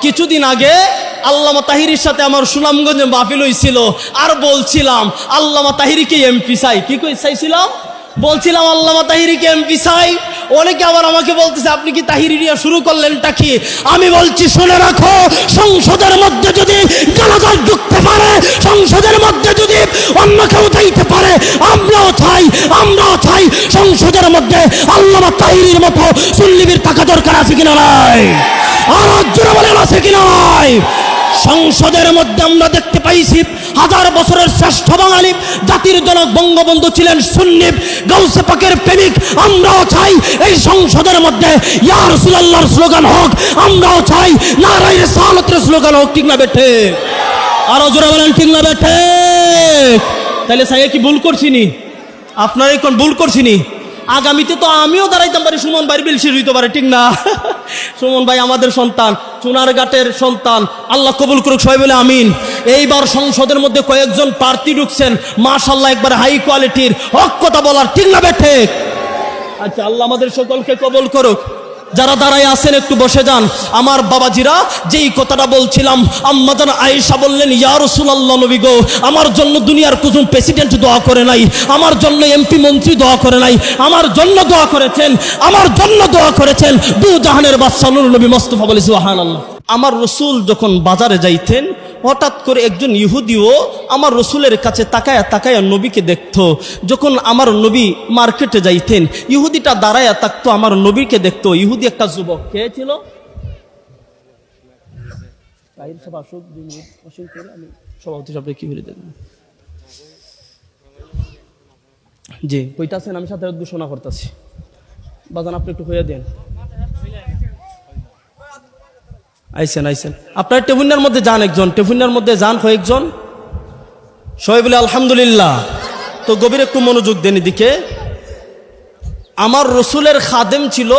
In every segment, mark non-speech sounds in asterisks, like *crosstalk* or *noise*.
কিছুদিন আগে আল্লামা তাহিরির সাথে আমার সুনামগঞ্জে মাহফিল হয়েছিল আর বলছিলাম, আল্লামা তাহিরিকে এমপি চাই। কি চাইছিলাম? বলছিলাম, আল্লামা তাহিরিকে এমপি চাই অনেকে আবার আমাকে বলতেছে, আপনি কি তাহিরি নিয়ে শুরু করলেনটা কি? আমি বলছি, শুনে রাখো, সংসদের মধ্যে যদি গালাগাল ঢুকতে পারে, সংসদের মধ্যে যদি অন্য কেউ চাইতে পারে, আমরাও চাই আমরাও চাই সংসদের মধ্যে আল্লামা তাহিরির মতো সুল্লিবির টাকা দরকার আছে কিনা নাই? আর জোরে বলেন, আছে কিনা নাই? সংসদের মধ্যে আমরা দেখতে পাইছি, হাজার বছরের শ্রেষ্ঠ বাঙালি, জাতির জনক বঙ্গবন্ধু ছিলেন সুন্নিব গৌসে পাকের প্রেমিক। আমরাও চাই এই সংসদের মধ্যে ইয়া রাসূলুল্লাহর স্লোগান হোক, আমরাও চাই নারায়ে সালাতের স্লোগান হোক, ঠিক না বেঠে আরও জোরে বলেন, ঠিক না বেঠে তাহলে সাইয়া কি ভুল করছিনি আপনারা এখন ভুল করছিনি আগামীতে তো আমিও দাঁড়াইতাম পারি, সুমন ভাই বিলসির হইতে পারে, ঠিক না? *laughs* সুমন ভাই আমাদের সন্তান চুনারঘাটের সন্তান। আল্লাহ কবুল করুক, সবাই বলে আমিন। এইবার সংসদের মধ্যে কয়েকজন প্রার্থী ঢুকছেন মাশাল্লাহ একবার হাই কোয়ালিটির, হক কথা বলার, ঠিক না বেঠে আচ্ছা আল্লাহ আমাদের সকলকে কবল করুক। যারা দাঁড়ায় আছেন, একটু বসে যান। আমার বাবাজিরা, যেই কথাটা বলছিলাম, আম্মাদান আয়েশা বললেন, ইয়া রাসূলুল্লাহ নবী গো, আমার জন্য দুনিয়ার কুজুম প্রেসিডেন্ট দোয়া করে নাই, আমার জন্য এমপি মন্ত্রী দোয়া করে নাই, আমার জন্য দোয়া করেছেন, আমার জন্য দোয়া করেছেন, দু জাহানের বাদশাহ নূর নবী মুস্তাফা বলে, সুবহানাল্লাহ। আমার রসুল যখন বাজারে যাইতেন, হঠাৎ করে একজন ইহুদিও আমার রসুলের কাছে তাকায়া তাকায়া নবীকে দেখতো। যখন আমার নবী মার্কেটে যাইতেন ইহুদিটা দাঁড়ায়া থাকতো, আমার নবীকে দেখতো। ইহুদি একটা যুবক, কে ছিল? আমি সাথে ঘোষণা করতেছি। বাজান, আপনি একটু হইয়া দেন। আইসেন আইসেন। আপনার টেবুনার মধ্যে যান একজন টেবুনার মধ্যে যান কয়েকজন। সবাই বলে, আলহামদুলিল্লাহ। তো গভীর একটু মনোযোগ দেন এদিকে। আমার রসুলের খাদেম ছিল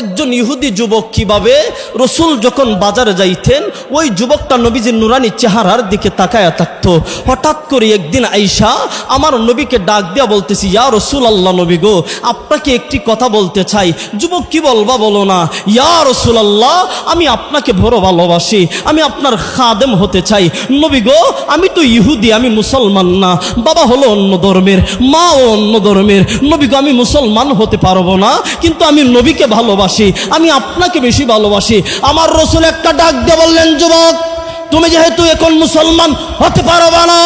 একজন ইহুদি যুবক কীভাবে? রসুল যখন বাজারে যাইতেন, ওই যুবকটা নবীজির নুরানি চেহারার দিকে তাকায়া থাকতো। হঠাৎ করে একদিন আইসা আমার নবীকে ডাক দিয়া বলতেছি, ইয়া রসুল আল্লাহ নবী গো, আপনাকে একটি কথা বলতে চাই। যুবক কি বলবা বলো না। ইয়া রসুল আল্লাহ আমি আপনাকে বড় ভালোবাসি। আমি আপনার খাদেম হতে চাই। নবী গো, আমি তো ইহুদি, আমি মুসলমান না। বাবা হলো অন্য ধর্মের, মা অন্য ধর্মের। নবী গো, আমি মুসলমান হতে পারব না, কিন্তু আমি নবীকে ভালোবাসি, আমি আপনাকে বেশি ভালোবাসি। আমার রসুল একটা ডাক দিয়ে বললেন, যুবক, তুমি যেহেতু এখন মুসলমান, হতে পারবে না।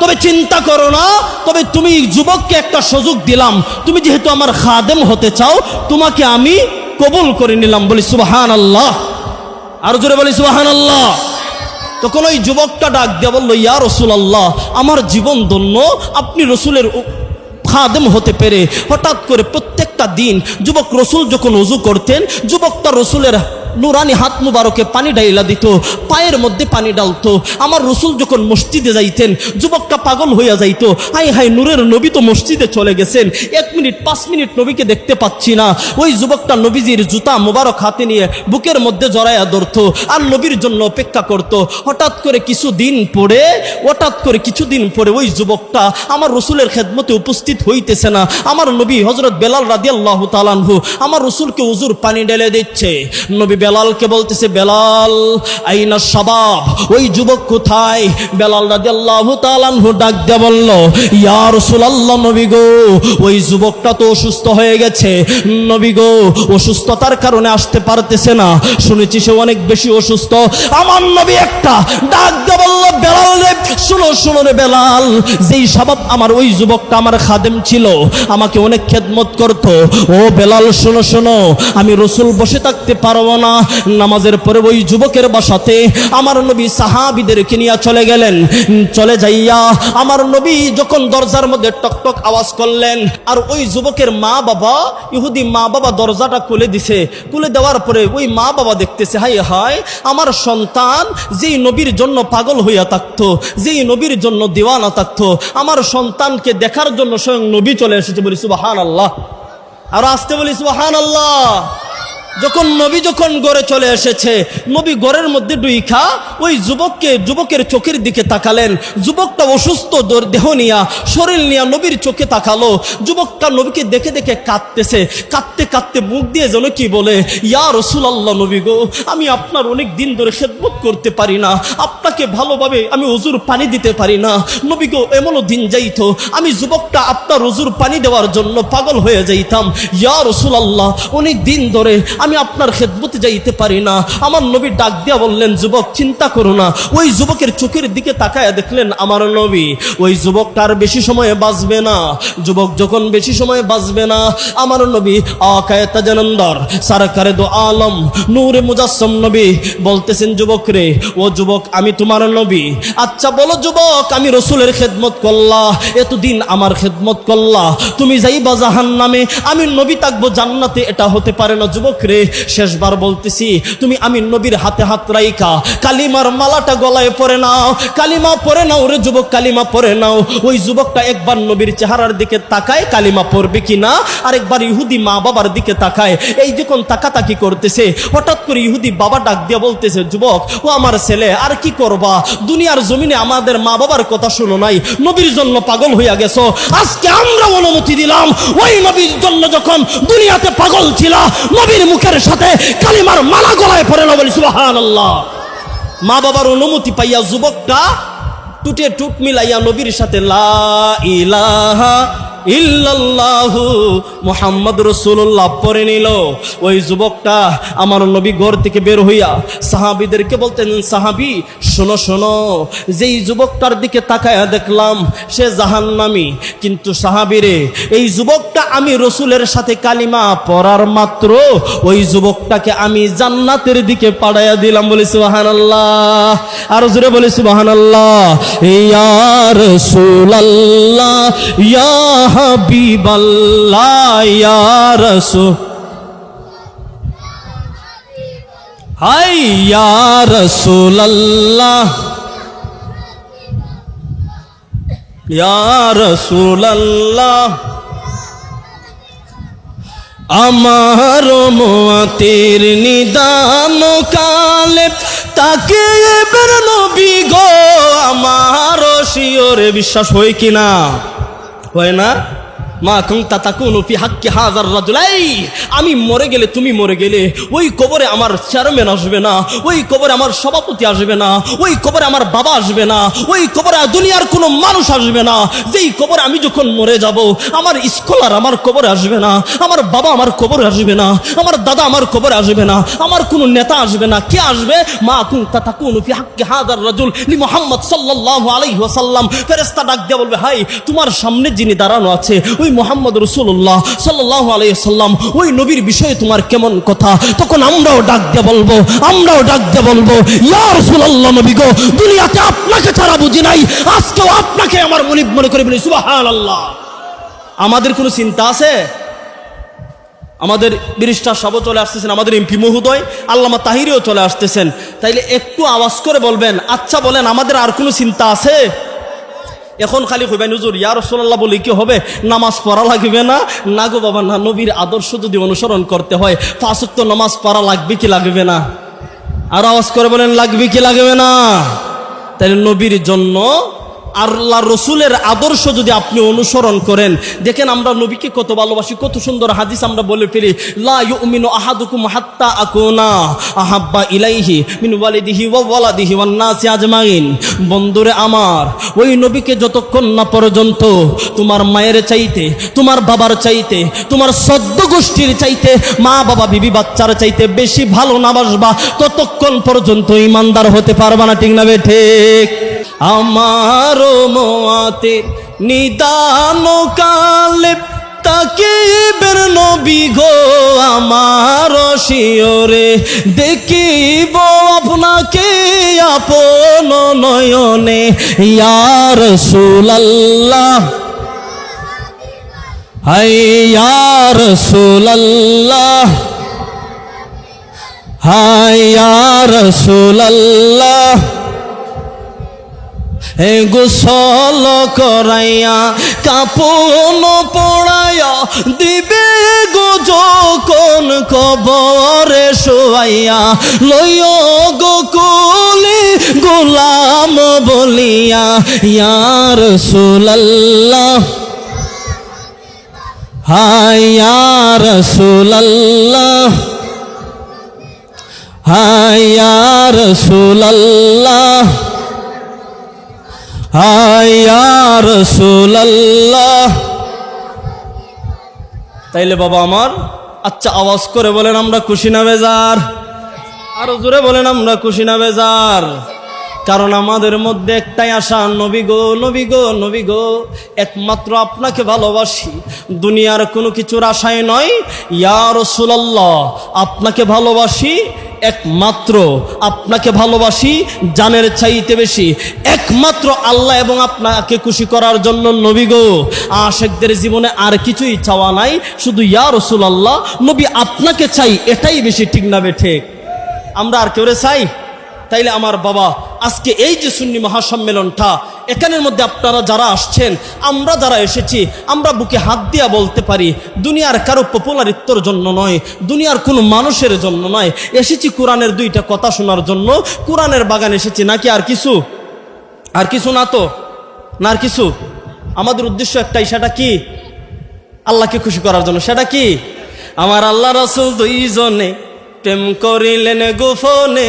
তবে চিন্তা করো না, তবে তুমি যুবককে একটা সুযোগ দিলাম। তুমি যেহেতু আমার খাদেম হতে চাও, তোমাকে আমি কবুল করে নিলাম। বলি সুবাহান আল্লাহ আরও জোরে বলি সুবাহান আল্লাহ তখন ওই যুবকটা ডাক দিয়ে বলল, ইয়া রসুল আল্লাহ আমার জীবন ধন্য, আপনি রসুলের খাদেম হতে পেরে হঠাৎ করে প্রত্যেকটা দিন যুবক রসুল যখন উজু করতেন যুবক যুবকটা রসুলের নুরানি হাত মুবারকে পানি ডাইলা দিত, পায়ের মধ্যে পানি ডালতো আমার রসুল যখন মসজিদে যাইতেন, যুবকটা পাগল হইয়া যাইতো। হাই হাই নূরের নবী তো মসজিদে চলে গেছেন। এক মিনিট, পাঁচ মিনিট নবীকে দেখতে পাচ্ছি না। ওই যুবকটা নবীজির জুতা মোবারক হাতে নিয়ে বুকের মধ্যে জড়াইয়া ধরতো আর নবীর জন্য অপেক্ষা করত। হঠাৎ করে কিছু দিন পরে, হঠাৎ করে কিছুদিন পরে ওই যুবকটা আমার রসুলের খেদমতে উপস্থিত হইতেছে না। আমার নবী হজরত বেলাল রাদিয়াল্লাহু তালানহু আমার রসুলকে উজুর পানি ঢেলে দিচ্ছে। নবী বেলালকে বলতেছে, বেলাল, আইনা সবাব, ওই যুবক কোথায়? বেলাল রাদিয়াল্লাহু তালানহু ডাক দিয়ে বলল, ইয়া রাসূলুল্লাহ নবী গো, ওই যুবকটা তো অসুস্থ হয়ে গেছে। নবী গো, অসুস্থতার কারণে আসতে পারতেছে না। শুনেছি সে অনেক বেশি অসুস্থ। আমার নবী একটা ডাক দিয়ে বলল, বেলাল রে, শুনো শুনো রে বেলাল, যেই স্বভাব আমার ওই যুবকটা আমার খাদেম ছিল, আমাকে অনেক খেদমত করতো। ও বেলাল, শোনো শোনো, আমি রসুল বসে থাকতে পারব না। নামাজের পরে ওই যুবকের বাসাতে আমার নবী সাহাবিদেরকে নিয়ে চলে গেলেন। চলে যাইয়া আমার নবী যখন দরজার মধ্যে টকটক আওয়াজ করলেন, আর ওই যুবকের মা বাবা, ইহুদি মা বাবা দরজাটা খুলে দিছে। খুলে দেওয়ার পরে ওই মা বাবা দেখতেছে হাই হাই আমার সন্তান যেই নবীর জন্য পাগল হইয়া থাকতো, যেই নবীর জন্য দিওয়ানা থাকতো, আমার সন্তানকে দেখার জন্য স্বয়ং নবী চলে এসেছে বলি সুবাহান আল্লাহ আর আসতে বলি সুবাহান আল্লাহ যখন নবী যখন গড়ে চলে এসেছে, নবী গড়ের মধ্যে ডুইখা ওই যুবককে, যুবকের চোখের দিকে তাকালেন। যুবকটা অসুস্থ দেহ নিয়া, শরীর নিয়া নবীর চোখে তাকালো। যুবকটা নবীকে দেখে দেখে কাঁদতেছে। কাঁদতে কাঁদতে মুখ দিয়ে যেন কি বলে, ইয়া রসুল আল্লাহ নবী গো, আমি আপনার অনেক দিন ধরে খেদমত করতে পারি না। আপনাকে ভালোভাবে আমি অজুর পানি দিতে পারি না। নবী গো, এমনও দিন যাইতো, আমি যুবকটা আপনার অজুর পানি দেওয়ার জন্য পাগল হয়ে যাইতাম। ইয়া রসুল আল্লাহ অনেক দিন ধরে আমি আপনার খেদমতে যাইতে পারি না। আমার নবী ডাক দিয়া বললেন, যুবক, চিন্তা করো না। ওই যুবকের চোখের দিকে তাকায় দেখলেন আমার নবী। ওই যুবকটার বেশি সময়ে বাঁচবে না। যুবক যখন বেশি সময় বাঁচবে না, আমার নবী আকায়তা জানন্দর সারকারে দো আলম নূরে মুজাসম নবী বলতেছেন, যুবক রে, ও যুবক, আমি তোমার নবী। আচ্ছা বলো যুবক, আমি রসুলের খেদমত করলা, এতদিন আমার খেদমত করলা। তুমি যাইবা জাহান নামে আমি নবী থাকব জান্নাতে, এটা হতে পারে না। যুবক রে শেষবার বলতেছি, তুমি আমি নবীর হাতে হাত রাইকা কালিমার মালাটা গলায় পরে নাও, কালিমা পরে নাও রে যুবক, কালিমা পরে নাও। ওই যুবকটা একবার নবীর চেহারার দিকে তাকায়, কালিমা পড়বে কি না? আরেকবার ইহুদি মা বাবার দিকে তাকায়, এই যখন তাকাতাকি করতেছে? হঠাৎ করে ইহুদি বাবা ডাক দিয়ে বলতেছে, যুবক, ও আমার ছেলে, আর কি করবা? দুনিয়ার জমিনে আমাদের মা বাবার কথা শুনো নাই, নবীর জন্য পাগল হইয়া গেছো। আজকে আমরা অনুমতি দিলাম, ওই নবীর জন্য যখন দুনিয়াতে পাগল ছিল, নবীর মুখের সাথে কালিমার মালা গলায় পড়ে না বলি সুবাহান আল্লাহ মা বাবার অনুমতি পাইয়া যুবকটা টুটে টুট মিলাইয়া নবীর সাথে লা ইলাহা ইল্লাল্লাহু মুহাম্মদ রসুল্লাহ পরে নিল। ওই যুবকটা আমার নবী ঘর থেকে বের হইয়া সাহাবিদেরকে বলতেন, সাহাবি, শোনো শোনো, যেই যুবকটার দিকে তাকায়া দেখলাম, সে জাহান্নামি। কিন্তু সাহাবিরে, এই যুবকটা আমি রসুলের সাথে কালিমা পড়ার মাত্র, ওই যুবকটাকে আমি জান্নাতের দিকে পাড়াইয়া দিলাম। বলি সুবাহান আল্লাহ আরও জোরে বলি সুবাহান আল্লাহ ইয়া রসুলাল্লাহ, ইয়া রসুল। হাই, ইয়া আমার মোয়াতের নিদান কালে তাকে এবার নবী গো, আমার শিওরে বিশ্বাস হয় কিনা? হয় না মা কুংতা তাকুনু ফি হাক্কি হাজার রাজুলাই। আমি মরে গেলে তুমি মরে গেলে, ওই কবরে আমার চেয়ারম্যান আসবে না, ওই কবরে আমার সভাপতি আসবে না, ওই কবরে আমার বাবা আসবে না, ওই কবরে দুনিয়ার কোনো মানুষ আসবে না। যেই কবরে আমি যখন মরে যাব, আমার স্কলার আমার কবরে আসবে না, আমার বাবা আমার কবরে আসবে না, আমার দাদা আমার কবরে আসবে না, আমার কোনো নেতা আসবে না। কে আসবে? মা কুংতা তাকুনু ফি হাক্কি হাজার রাজুল লি মুহাম্মদ সাল্লাল্লাহু আলাইহি ওয়াসাল্লাম। ফেরেশতা ডাক দিয়ে বলবে, হাই, তোমার সামনে যিনি দাঁড়ানো আছে, ওই মোহাম্মদ রসুল্লাহ সাল্লাহ আলাইসাল্লাম ওই নবীর বিষয়ে তোমার কেমন কথা? তখন আমরাও ডাক দিয়ে বলব, আমরাও ডাক দিয়ে বলব, ইয়া রসুল্লাহ নবী গো, দুনিয়াতে আপনাকে ছাড়া বুঝি নাই, আজকেও আপনাকে আমার মনিব মনে করে বলি সুবাহান আল্লাহ আমাদের কোনো চিন্তা আছে? আমাদের ব্যারিস্টার সব চলে আসতেছেন, আমাদের এমপি মহোদয়, আল্লামা তাহিরিও চলে আসতেছেন। তাইলে একটু আওয়াজ করে বলবেন আচ্ছা বলেন, আমাদের আর কোনো চিন্তা আছে? এখন খালি হইবেন হুজুর, ইয়া রসোল্লাহ বলে কি হবে? নামাজ পড়া লাগবে না? না গো বাবা, না, নবীর আদর্শ যদি অনুসরণ করতে হয় ফাঁসুক্ত নামাজ পড়া লাগবে কি লাগবে না? আর আওয়াজ করে বলেন, লাগবে কি লাগবে না? তাহলে নবীর জন্য আল্লাহ রসুলের আদর্শ যদি আপনি অনুসরণ করেন, দেখেন আমরা নবীকে কত ভালোবাসি, কত সুন্দর হাদিস আমরা বলে ফেলি, লা ইউমিনু আহাদুকুম হাত্তা আহাব্বা ইলাইহি মিন আজমাইন। বন্ধুরে আমার, ওই নবীকে যতক্ষণ না পর্যন্ত তোমার মায়ের চাইতে, তোমার বাবার চাইতে, তোমার সদ্য গোষ্ঠীর চাইতে, মা বাবা, বিবি বাচ্চার চাইতে বেশি ভালো না বাসবা, ততক্ষণ পর্যন্ত ইমানদার হতে পারবা না, ঠিক না ঠিক? আমার মোয়াতে নিদান কালে তাকে বের নবী গো আমার শিওরে। দেখিব আপনাকে আপন নয়নে ইয়ার সুলাল্লাহ হাই ইয়ার সুলাল্লাহ হাই হে গোসল করাইয়া, কাপন পড়াইয়া দিবে গো যখন কবরে শোয়াইয়া লইয় গো কুলি গোলাম বলিয়া ইয়ার সুলাল্লাহ হায়ার সুলাল্লাহ হায়ার সুলাল্লাহ সুলাল্লাহ তাইলে বাবা আমার আচ্ছা আওয়াজ করে বলেন আমরা খুশি না বেজার? আরও জোরে বলেন আমরা খুশি না বেজার? কারণ আমাদের মধ্যে একটাই আশা, নবী গো নবী গো নবী গো, একমাত্র আপনাকে ভালোবাসি। দুনিয়ার কোনো কিছুর আশায় নয় ইয়ার রসুলাল্লাহ, আপনাকে ভালোবাসি একমাত্র আপনাকে ভালোবাসি, জানের চাইতে বেশি। একমাত্র আল্লাহ এবং আপনাকে খুশি করার জন্য নবী গো। আশেকদের জীবনে আর কিছুই চাওয়া নাই, শুধু ইয়া রসুল আল্লাহ নবী আপনাকে চাই, এটাই বেশি ঠিক না বে ঠিক। আমরা আর কেউ চাই? তাইলে আমার বাবা, আজকে এই যে সুন্নি মহাসম্মেলনটা, এখানের মধ্যে আপনারা যারা আসছেন, আমরা যারা এসেছি, আমরা বুকে হাত দিয়া বলতে পারি, দুনিয়ার কারও পপুলারিত্বর জন্য নয়, দুনিয়ার কোনো মানুষের জন্য নয়। এসেছি কোরআনের দুইটা কথা শোনার জন্য, কোরআনের বাগান এসেছি, নাকি আর কিছু? আর কিছু না তো? না আর কিছু? আমাদের উদ্দেশ্য একটাই, সেটা কি? আল্লাহকে খুশি করার জন্য, সেটা কি? আমার আল্লাহ রসুল দুইজনে প্রেম করিলেন গোফনে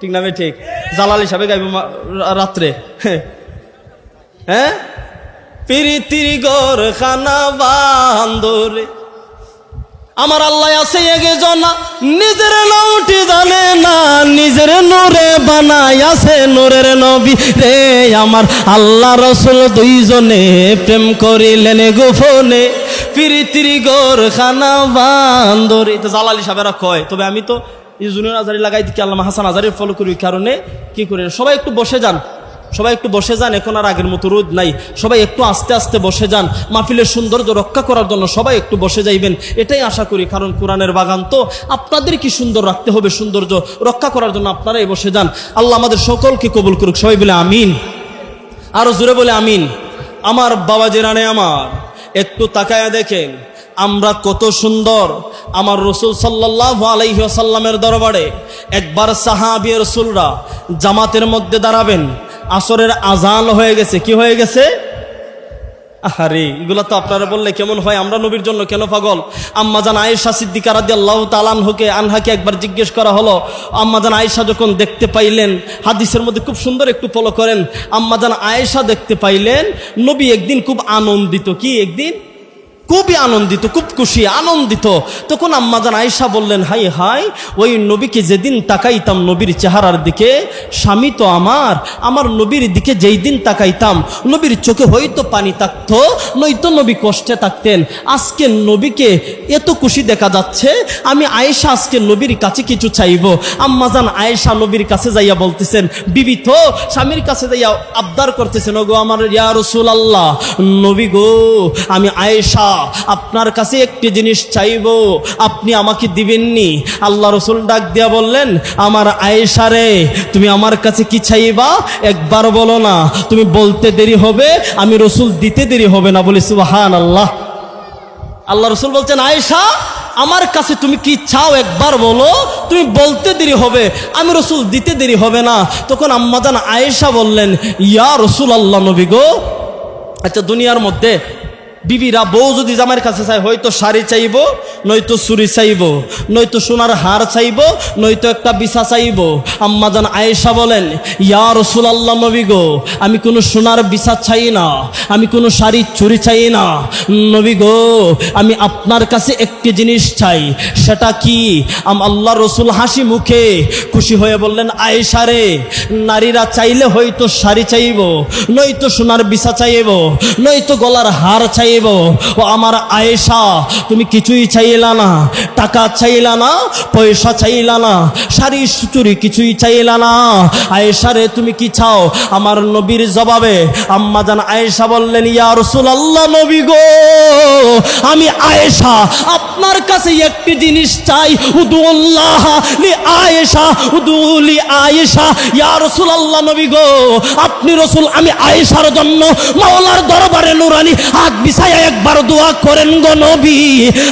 ঠিক না বে ঠিক। জালাল হিসাবে গাইব রাত্রে। *laughs* হ্যাঁ? পিরিতির গর খানা বান্দরে। আমার আল্লাহ আছে এগে জনা নিজের নামটি জানে না, নিজের নোরে বানাই আছে নোরের নবী। রে, আমার আল্লাহ রসুল দুইজনে প্রেম করিলেন গোফনে পিরিতির গোর খানা বান্দর। এটা জালালি সাহেবেরা কয়, তবে আমি তো এই জুনিয়র আজারি লাগাই দিকে আল্লাহ হাসান আজারি ফলো করি কারণে। কি করি? সবাই একটু বসে যান। সবাই একটু বসে যান, এখন আর আগের মতো রোদ নাই। সবাই একটু আস্তে আস্তে বসে যান। মাহফিলের সৌন্দর্য রক্ষা করার জন্য সবাই একটু বসে যাইবেন। এটাই আশা করি, কারণ কোরআনের বাগান তো আপনাদের কি সুন্দর রাখতে হবে সৌন্দর্য রক্ষা করার জন্য আপনারাই বসে যান। আল্লাহ আমাদের সকলকে কবুল করুক। সবাই বলে আমিন। আরও জোরে বলে আমিন। আমার বাবা জেরানে আমার, একটু তাকায়া দেখেন। আমরা কত সুন্দর। আমার রসুল সাল্লাহ আলাইসাল্লামের দরবারে একবার সাহাবি রসুলরা জামাতের মধ্যে দাঁড়াবেন। আসরের আজান হয়ে গেছে। কি হয়ে গেছে? আরে এগুলো তো আপনারা বললে কেমন হয়? আমরা নবীর জন্য কেন পাগল? আম্মাজান আয়েশা সিদ্দিকা রাদি আল্লাহ তালানহকে আনহাকে একবার জিজ্ঞেস করা হলো। আম্মাজান আয়েশা যখন দেখতে পাইলেন, হাদিসের মধ্যে খুব সুন্দর একটু ফলো করেন। আম্মাজান আয়েশা দেখতে পাইলেন, নবী একদিন খুব আনন্দিত। কি একদিন? খুবই আনন্দিত, খুব খুশি, আনন্দিত। তখন আম্মাজান আয়েশা বললেন, হাই হাই, ওই নবীকে যেদিন তাকাইতাম নবীর চেহারার দিকে, স্বামী তো আমার আমার নবীর দিকে যেই দিন তাকাইতাম, নবীর চোখে হয়তো পানি থাকতো, নয়তো নবী কষ্টে থাকতেন। আজকে নবীকে এত খুশি দেখা যাচ্ছে, আমি আয়েশা আজকে নবীর কাছে কিছু চাইব। আম্মাজান আয়েশা নবীর কাছে যাইয়া বলতেছেন, বিবি তো স্বামীর কাছে যাইয়া আবদার করতেছেন, ওগো আমার ইয়া রসুল আল্লাহ নবী গো, আমি আয়েশা আপনার কাছে একটি জিনিস চাইব, আপনি আমাকে দিবেননি। আল্লাহ রসুল ডাক দিয়া বললেন, আমার আয়েশা রে, তুমি আমার কাছে কি চাইবা? একবার বলো না, তুমি বলতে দেরি হবে, আমি রসুল দিতে দেরি হবে না। বলি সুবাহান আল্লাহ আল্লাহ রসুল বলছেন, আয়েশা, আমার কাছে তুমি কি চাও? একবার বলো, তুমি বলতে দেরি হবে, আমি রসুল দিতে দেরি হবে না। তখন আম্মাজান আয়েশা বললেন, ইয়া রসুল আল্লাহ নবী গো আচ্ছা দুনিয়ার মধ্যে বিবিরা বউ যদি জামাইয়ের কাছে চায়, হয়তো শাড়ি চাইব, নয়তো চুরি চাইব, নয়তো সোনার হার চাইব, নয়তো একটা বিছা চাইব। আম্মাজান আয়েশা বলেন, ইয়া রসুল আল্লাহ নবী গো, আমি কোনো সোনার বিছা চাই না, আমি কোনো শাড়ি চুরি চাই না। নবী গো, আমি আপনার কাছে একটি জিনিস চাই, সেটা কি? আম আল্লাহ রসুল হাসি মুখে খুশি হয়ে বললেন, আয়েশা রে, নারীরা চাইলে হয়তো শাড়ি চাইব, নয়তো সোনার বিছা চাইব, নয়তো গলার হার চাইব যাইব ও আমার আয়েশা, তুমি কিছুই চাইলা না, টাকা চাইলা না, পয়সা চাইলা না, শাড়ি চুরি কিছুই চাইলা না। আয়েশা রে, তুমি কি চাও? আমার নবীর জবাবে আম্মা জান আয়েশা বললেন, ইয়া রাসূলুল্লাহ নবী গো, আমি আয়েশা, আপনার কাছে একটি জিনিস চাই। উদুল্লাহ লি আয়েশা উদুলি আয়েশা। ইয়া রাসূলুল্লাহ নবী গো, আপনি রসুল, আমি আয়েশার জন্য মাওলার দরবারে নুরানি হাত বিছায়া একবার দোয়া করেন গো নবী।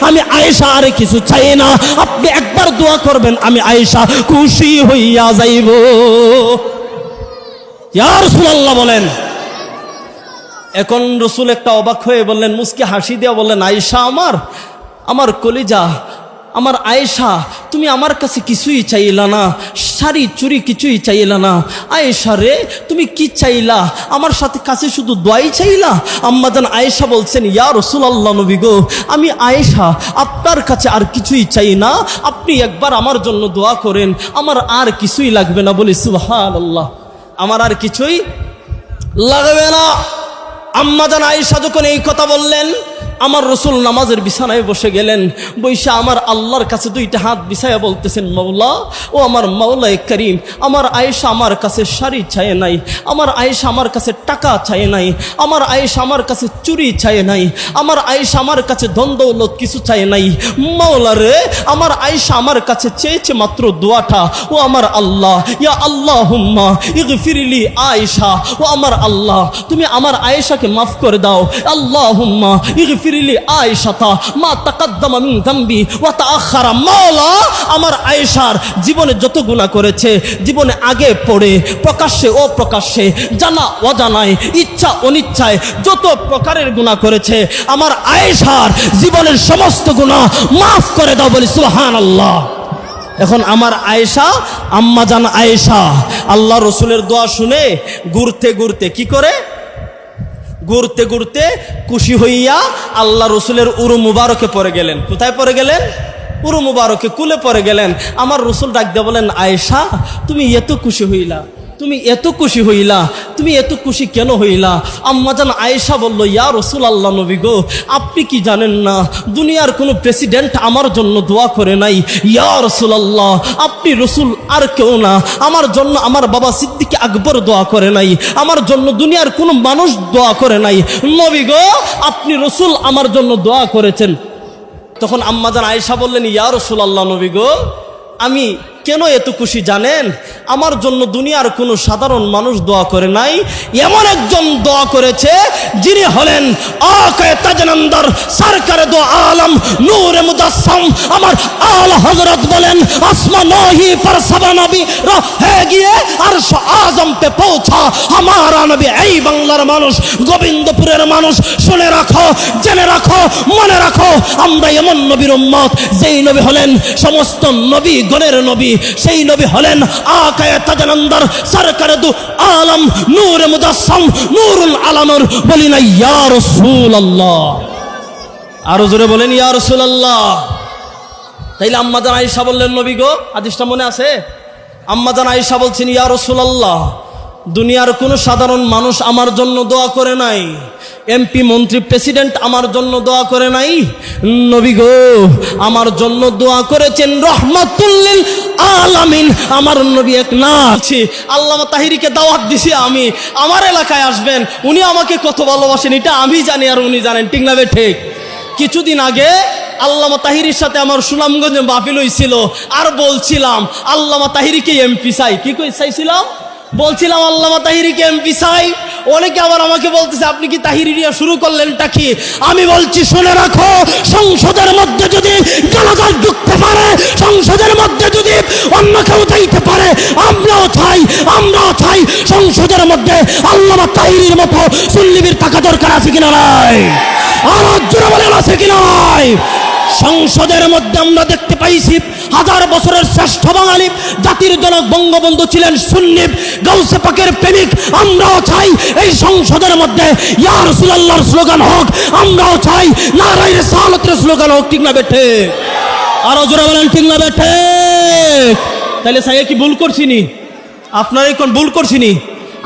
আমি আয়েশা আর কিছু চাই না। আপনি একবার দোয়া করবেন, আমি আয়েশা খুশি হইয়া যাইব। ইয়া রাসূলুল্লাহ বলেন, এখন রসুল একটা অবাক হয়ে বললেন, মুসকে হাসি দিয়া বললেন, আয়েশা আমার আমার কলিজা আমার আয়েশা, তুমি আমার কাছে কিছুই চাইলা না। শাড়ি চুরি কিছুই চাইলা না। আয়েশা রে, তুমি কি চাইলা? আমার সাথে কাছে শুধু দোয়াই চাইলা? আম্মাজান আয়েশা বলছেন, ইয়া রসুল আল্লাহ নবী গো, আমি আয়েশা, আপনার কাছে আর কিছুই চাই না। আপনি একবার আমার জন্য দোয়া করেন, আমার আর কিছুই লাগবে না। বলে সুহান আল্লাহ আমার আর কিছুই লাগবে না। আম্মা জান আয়েশা যখন এই কথা বললেন আমার রসুল নামাজের বিছানায় বসে গেলেন। বৈশা আমার আল্লাহর কাছে দুইটা হাত বিছায়া বলতেছেন, মাওলা, ও আমার মাওলায় করিম, আমার আয়েশা আমার কাছে শাড়ি চায় নাই, আমার আয়েশা আমার কাছে টাকা চায় নাই, আমার আয়েশা আমার কাছে চুরি চায় নাই, আমার আয়েশা আমার কাছে দ্বন্দ্বলত কিছু চায় নাই। মাওলা রে, আমার আয়েশা আমার কাছে চেয়েছে মাত্র দোয়াটা। ও আমার আল্লাহ, ইয়া আল্লাহ হুম্মা ইগফিরলি আয়েশা, ও আমার আল্লাহ, তুমি আমার আয়েশাকে মাফ করে দাও। আল্লাহ হুম্মা ইগফিরলি আয়েশাতা মা তাকাদ্দামা মিন মাওলা। আমার জীবনে যত করেছে, জীবনে আগে পড়ে, প্রকাশ্যে ও প্রকাশ্যে জানা অজানায়, ইচ্ছা অনিচ্ছায় যত প্রকারের গুনাহ করেছে, আমার আয়েশার জীবনের সমস্ত গুনাহ মাফ করে দাও বলি এখন আমার আয়েশা আম্মা জান আয়েশা, আল্লাহ রসুলের দোয়া শুনে ঘুরতে ঘুরতে কি করে? ঘুরতে ঘুরতে খুশি হইয়া আল্লাহ রসুলের উরু মুবারকে পরে গেলেন। কোথায় পরে গেলেন? উরু মুবারকে কুলে পরে গেলেন। আমার রসুল ডাক দিয়ে বলেন, আয়েশা, তুমি এত খুশি হইলা। তুমি এত খুশি হইলা, তুমি এত খুশি কেন হইলা? আম্মাজান আয়েশা বলল, ইয়া রসুল আল্লাহ নবী গো, আপনি কি জানেন না, দুনিয়ার কোনো প্রেসিডেন্ট আমার জন্য দোয়া করে নাই। ইয়া রসুল আল্লাহ আপনি রসুল আর কেউ না। আমার জন্য আমার বাবা সিদ্দিক আকবর দোয়া করে নাই। আমার জন্য দুনিয়ার কোনো মানুষ দোয়া করে নাই। নবী গো, আপনি রসুল আমার জন্য দোয়া করেছেন। তখন আম্মাজান আয়েশা বললেন, ইয়া রসুল আল্লাহ নবী গো, আমি কেন এত খুশি জানেন? আমার জন্য দুনিয়ার কোনো সাধারণ মানুষ দোয়া করে নাই। এমন একজন দোয়া করেছে যিনি হলেন তাজনন্দর সরকার দো আলম, নূর মুদাসম আমার আল হজরত বলেন আসমানহি পর সবা নবী রহে গিয়ে আরশ আজম পে পৌঁছা। আমারা নবী এই বাংলার মানুষ, গোবিন্দপুরের মানুষ। শুনে রাখো, জেনে রাখো, মনে রাখো, আমরা এমন নবীর উম্মত যেই নবী হলেন সমস্ত নবী গণের নবী। সেই নবী হলেন আকায় সরকারে দু আলম, নূর মুদাসম নূরুল আলমর। বলি না, ইয়া রাসূলুল্লাহ। আরও জোরে বলেন, ইয়া রাসূলুল্লাহ। তাইলে আম্মাজান আয়েশা বললেন, নবী গো আদিসটা মনে আছে? আম্মাজান আয়েশা বলছেন, ইয়া রাসূলুল্লাহ। দুনিয়ার কোনো সাধারণ মানুষ আমার জন্য দোয়া করে নাই। এমপি, মন্ত্রী, প্রেসিডেন্ট আমার জন্য দোয়া করে নাই। নবী গো, আমার জন্য দোয়া করেছেন রহমাতুল্লিল আলামিন। আমার নবী এক না আছে আল্লামা তাহিরিকে দাওয়াত দিছি আমি। আমার এলাকায় আসবেন, উনি আমাকে কত ভালোবাসেন, এটা আমি জানি আর উনি জানেন, ঠিক না ঠিক? কিছুদিন আগে আল্লামা তাহিরির সাথে আমার সুনামগঞ্জে মাহফিল হয়েছিল আর বলছিলাম, আল্লামা তাহিরিকে এমপি চাই। কি চাইছিলাম? বলছিলাম, আল্লামা তাহিরিকে এমপি চাই অনেকে আবার আমাকে বলতেছে, আপনি কি তাহিরি নিয়ে শুরু করলেনটা কি? আমি বলছি, শুনে রাখো, সংসদের মধ্যে যদি গালাগাল ঢুকতে পারে, সংসদের মধ্যে যদি অন্য কেউ চাইতে পারে, আমরাও চাই আমরাও চাই সংসদের মধ্যে আল্লামা তাহিরির মতো সুল্লিবির টাকা দরকার আছে কিনা নাই? আর জোরে বলেন, আছে কিনা নাই? সংসদের মধ্যে আমরা দেখতে পাইছি, হাজার বছরের শ্রেষ্ঠ বাঙালি, জাতির জনক বঙ্গবন্ধু ছিলেন সুন্নিব গৌসে পাকের প্রেমিক। আমরাও চাই এই সংসদের মধ্যে ইয়া রাসূলুল্লাহর স্লোগান হোক, আমরাও চাই নারায়ে রিসালাতের স্লোগান হোক, ঠিক না বেঠে? আরও জোরে বলেন, ঠিক না বেঠে? তাহলে সাইয়া কি ভুল করছিনি আপনারাই এখন ভুল করছিনি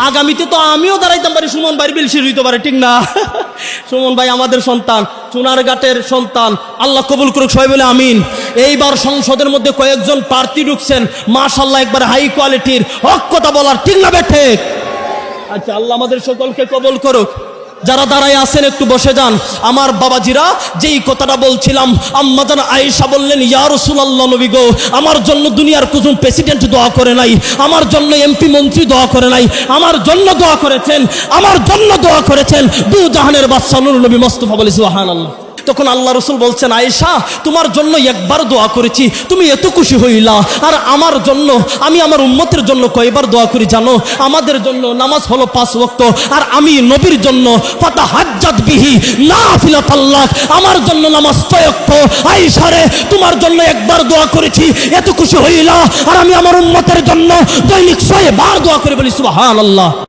আগামীতে তো আমিও দাঁড়াইতাম পারি, সুমন ভাই বেলসির হইতে পারে, ঠিক না? *laughs* সুমন ভাই আমাদের সন্তান চুনারঘাটের সন্তান। আল্লাহ কবুল করুক, সবাই বলে আমিন। এইবার সংসদের মধ্যে কয়েকজন প্রার্থী ঢুকছেন মাশাল্লাহ একবার হাই কোয়ালিটির হক কথা বলার, ঠিক না বেঠে আচ্ছা আল্লাহ আমাদের সকলকে কবল করুক। যারা দাঁড়ায় আছেন, একটু বসে যান। আমার বাবাজিরা, যেই কথাটা বলছিলাম আম্মাদান আয়েশা বললেন, ইয়া রাসূলুল্লাহ নবী গো, আমার জন্য দুনিয়ার কুজুম প্রেসিডেন্ট দোয়া করে নাই, আমার জন্য এমপি মন্ত্রী দোয়া করে নাই, আমার জন্য দোয়া করেছেন, আমার জন্য দোয়া করেছেন, দু জাহানের বাদশা নূর নবী মুস্তাফা বলে, সুবহানাল্লাহ। তখন আল্লাহ রসুল বলছেন, আয়েশা, তোমার জন্য একবার দোয়া করেছি। তুমি এত খুশি হইলা। আর আমার জন্য, আমি আমার উম্মতের জন্য কয়বার দোয়া করি জানো? আমাদের জন্য নামাজ হলো পাঁচ ওয়াক্ত। আর আমি নবীর জন্য ফাতা হাজ্জাত বিহি না আল্লাহ আমার জন্য নামাজ ছয়ক্ত আয়েশারে তোমার জন্য একবার দোয়া করেছি। এত খুশি হইলা। আর আমি আমার উম্মতের জন্য দৈনিক ছয় বার দোয়া করে বলি, সুবহানাল্লাহ।